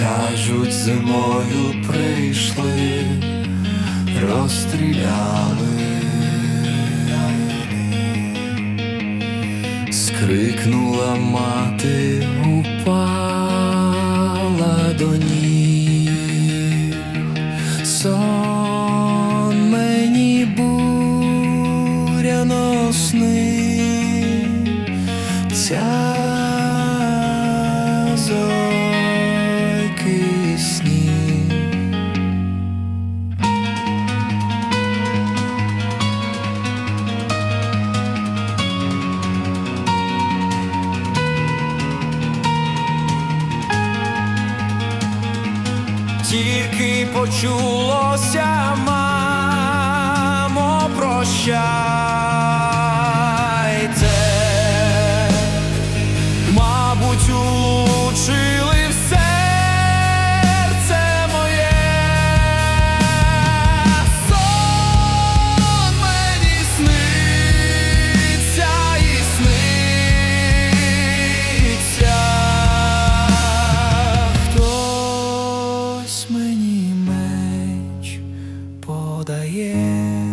Кажуть, зимою прийшли, розстріляли, скрикнула мати, упала до ніг. Сон мені буряно снив, ця Тільки почулося, мамо, прощайте, daje. Yeah.